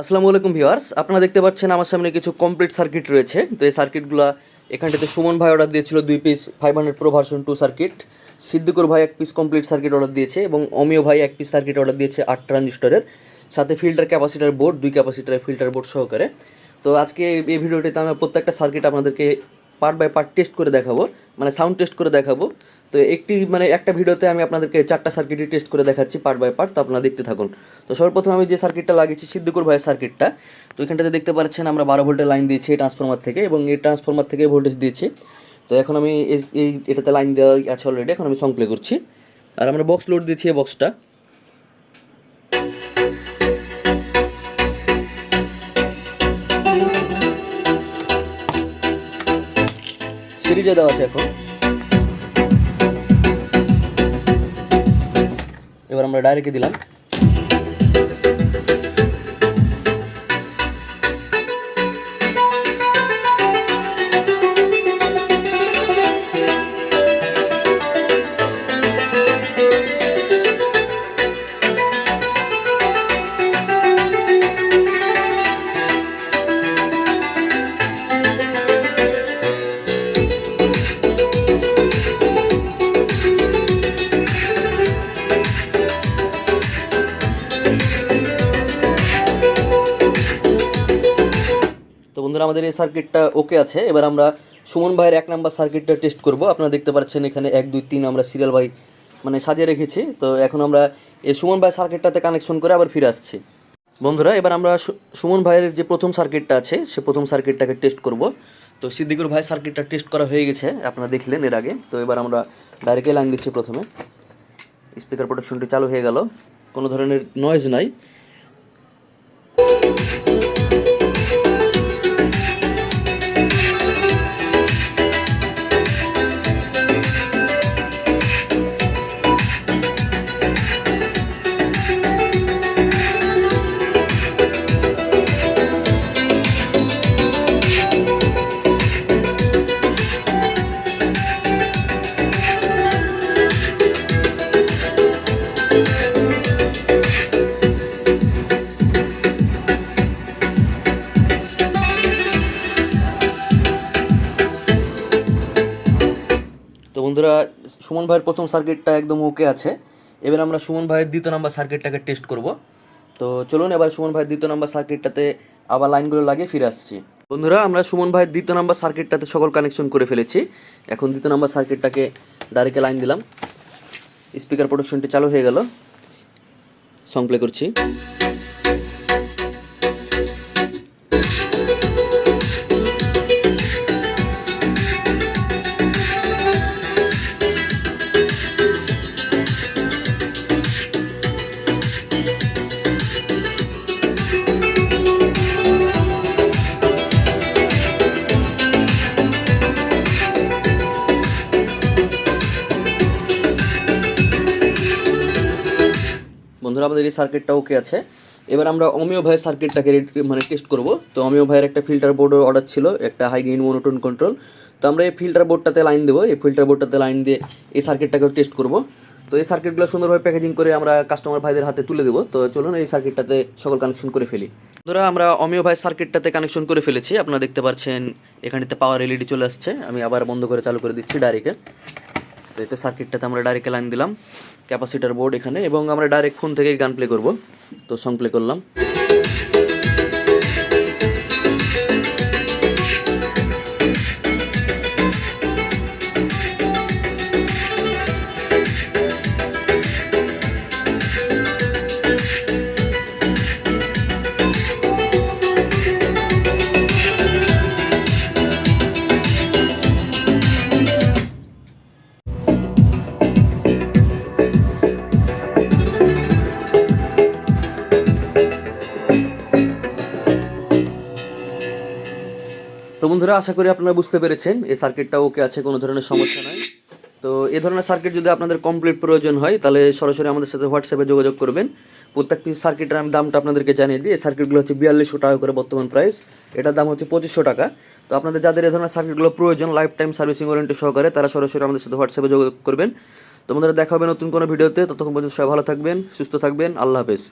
আসসালামু আলাইকুম ভিউয়ার্স, আপনারা দেখতে পাচ্ছেন আমার সামনে কিছু কমপ্লিট সার্কিট রয়েছে। তো এই সার্কিটগুলো এখানটাতে সুমন ভাই অর্ডার দিয়েছিল দুই piece five hundred pro version two circuit Siddiqur ভাই এক পিস কমপ্লিট সার্কিট অর্ডার দিয়েছে এবং অমিয় ভাই এক পিস সার্কিট অর্ডার দিয়েছে আট ট্রানজিস্টরের সাথে ফিল্টার ক্যাপাসিটার বোর্ড দুই ক্যাপাসিটার ফিল্টার বোর্ড সহকারে। তো আজকে এই ভিডিওটিতে আমরা প্রত্যেকটা সার্কিট আপনাদেরকে পার্ট বাই পার্ট টেস্ট করে দেখাবো। মানে সাউন্ড টেস্ট করে দেখাবো। তো একটি মানে একটা ভিডিওতে আমি আপনাদেরকে চারটা সার্কিটই টেস্ট করে দেখাচ্ছি পার্ট বাই পার্ট তো আপনারা দেখতে থাকুন। তো সর্বপ্রথম আমি যে সার্কিটটা লাগিয়েছি সিদ্দিকুর ভাইয়ের সার্কিটটা তো এখানটাতে দেখতে পাচ্ছেন আমরা বারো ভোল্টের লাইন দিয়েছি এই ট্রান্সফরমার থেকে এবং এই ট্রান্সফরমার থেকে ভোল্টেজ দিয়েছি। তো এখন আমি এই এটাতে লাইন দেওয়া আছে অলরেডি এখন আমি সং প্লে করছি। আর আমরা বক্স লোড দিয়েছি এই বক্সটা সিরিজে দেওয়া আছে এখন। এবার আমরা ডাইরেক্টে দিলাম তো বন্ধুরা আমাদের এই সার্কিটটা ওকে আছে। এবার আমরা সুমন ভাইয়ের এক নাম্বার সার্কিটটা টেস্ট করব। আপনারা দেখতে পাচ্ছেন এখানে এক, দুই, তিন আমরা সিরিয়াল বাই মানে সাজিয়ে রেখেছি। তো এখন আমরা এই সুমন ভাই সার্কিটটাতে কানেকশন করে আবার ফিরে আসছি। বন্ধুরা, এবার আমরা সুমন ভাইয়ের যে প্রথম সার্কিটটা আছে, সে প্রথম সার্কিটটাকে টেস্ট করব। তো সিদ্দিকুর ভাই সার্কিটটা টেস্ট করা হয়ে গেছে, আপনারা দেখলেন এর আগে। তো এবার আমরা ডাইরেক্টলি লাইন দিচ্ছি প্রথমে। স্পিকার প্রোটেকশনটি চালু হয়ে গেল। কোনো ধরনের নয়েজ নাই। বন্ধুরা, সুমন ভাইয়ের প্রথম সার্কিটটা একদম ওকে আছে। এবার আমরা সুমন ভাইয়ের দ্বিতীয় নাম্বার সার্কিটটাকে টেস্ট করব। তো চলুন, এবার সুমন ভাইয়ের দ্বিতীয় নাম্বার সার্কিটটাতে আবার লাইনগুলো লাগিয়ে ফিরে আসছি। বন্ধুরা, আমরা সুমন ভাইয়ের দ্বিতীয় নাম্বার সার্কিটটাতে সকল কানেকশন করে ফেলেছি। এখন দ্বিতীয় নাম্বার সার্কিটটাকে ডাইরেক্টে লাইন দিলাম। স্পিকার প্রোটেকশনটি চালু হয়ে গেল। সং প্লে করছি। বন্ধুরা, আমাদের এই সার্কিটটা ওকে আছে। এবার আমরা অমিও ভাইয়ের সার্কিটটাকে মানে টেস্ট করব। তো অমিও ভাইয়ের একটা ফিল্টার বোর্ডের অর্ডার ছিল, একটা হাই গেইন মনোটোন কন্ট্রোল তো আমরা এই ফিল্টার বোর্ডটাতে লাইন দেবো। এই ফিল্টার বোর্ডটাতে লাইন দিয়ে এই সার্কিটটাকেও টেস্ট করব। তো এই সার্কিটগুলো সুন্দরভাবে প্যাকেজিং করে আমরা কাস্টমার ভাইদের হাতে তুলে দেবো। তো চলুন এই সার্কিটটাতে সকল কানেকশন করে ফেলি। বন্ধুরা, আমরা অমিও ভাই সার্কিটটাতে কানেকশন করে ফেলেছি। আপনারা দেখতে পাচ্ছেন, এখানেতে পাওয়ার এলইডি চলে আসছে। আমি আবার বন্ধ করে চালু করে দিচ্ছি ডাইরেক্টে তো এতে সার্কিটটাতে আমরা ডাইরেক্ট লাইন দিলাম ক্যাপাসিটার বোর্ড এখানে, এবং আমরা ডাইরেক্ট ফোন থেকে গান প্লে করব। তো সং প্লে করলাম। তো বন্ধুরা, আশা করি আপনারা বুঝতে পেরেছেন, এই সার্কিটটা ওকে আছে, কোনো ধরনের সমস্যা নাই। তো এই ধরনের সার্কিট যদি আপনাদের কমপ্লিট প্রয়োজন হয়, তাহলে সরাসরি আমাদের সাথে হোয়াটসঅ্যাপে যোগাযোগ করবেন। প্রত্যেকটি সার্কিটের আমি দামটা আপনাদেরকে জানিয়ে দিই, এই সার্কিটগুলো হচ্ছে বিয়াল্লিশশো টাকা করে বর্তমান প্রাইস এটার দাম হচ্ছে পঁচিশশো টাকা। তো আপনাদের যাদের এই ধরনের সার্কিটগুলো প্রয়োজন লাইফ টাইম সার্ভিসিং ওয়ারেন্টি সহকারে, তারা সরাসরি আমাদের সাথে হোয়াটসঅ্যাপে যোগাযোগ করবেন। তোমাদের দেখা হবে নতুন কোনো ভিডিওতে, ততক্ষণ পর্যন্ত সবাই ভালো থাকবেন, সুস্থ থাকবেন, আল্লাহ হাফেজ।